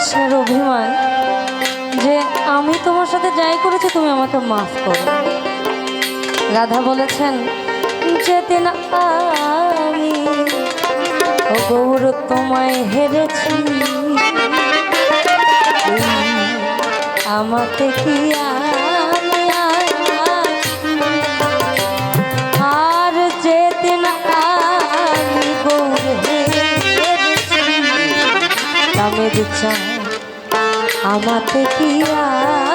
কৃষ্ণের অভিমান যে আমি তোমার সাথে যাই করেছি, তুমি আমাকে মাফ করো। রাধা বলেছেন যেতে না আমি ও গৌর তোমায় হেরেছি আমাকে কি আর চায় আমাতে কি আর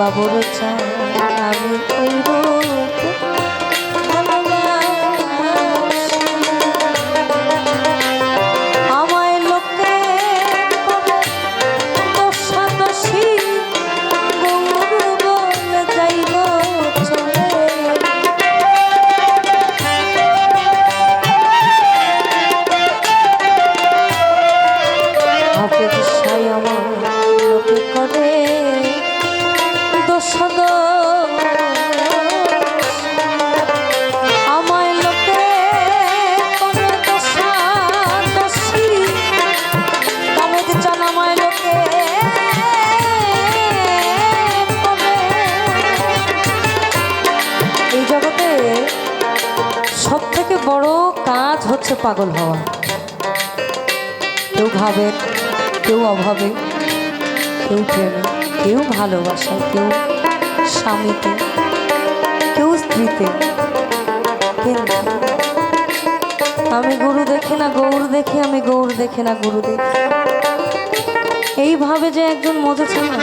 বাবুর চাই আমি ওই রূপ পাগল হওয়া। কেউ ভাবে, কেউ অভাবে, কেউ প্রেমে, কেউ ভালোবাসায়, কেউ স্বামীতে, কেউ স্ত্রীতে, কিন্তু আমি গুরু দেখি না, গৌর দেখি, আমি গৌর দেখি না, গুরু দেখি। এইভাবে যে একজন মজেছে না,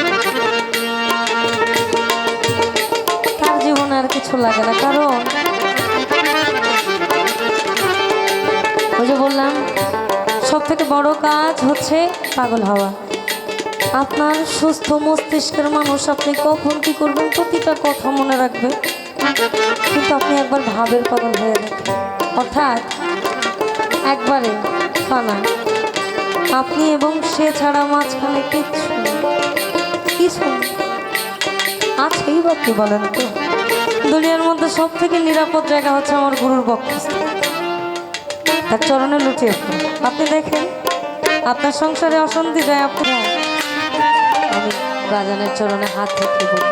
তার জীবনে আর কিছু লাগে না, কারণ ওই যে বললাম সব থেকে বড় কাজ হচ্ছে পাগল হওয়া। আপনার সুস্থ মস্তিষ্কের মানুষ আপনি কখন কি করবেন, প্রতিটা কথা মনে রাখবে। কিন্তু আপনি একবার ভাবের পাগল হয়ে দেখেন অর্থাৎ একবারে ফানা আপনি এবং সে ছাড়া মাঝখানে কিচ্ছু কিছু। আছেই বা কি বলেন তো? দুনিয়ার মধ্যে সব থেকে নিরাপদ জায়গা হচ্ছে আমার গুরুর বক্ষস্থ তার চরণে লুটিয়ে। আপনি দেখেন, আপনার সংসারে অশান্তি যায় আপনার আমি বাজানের চরণে হাত রেখে বলি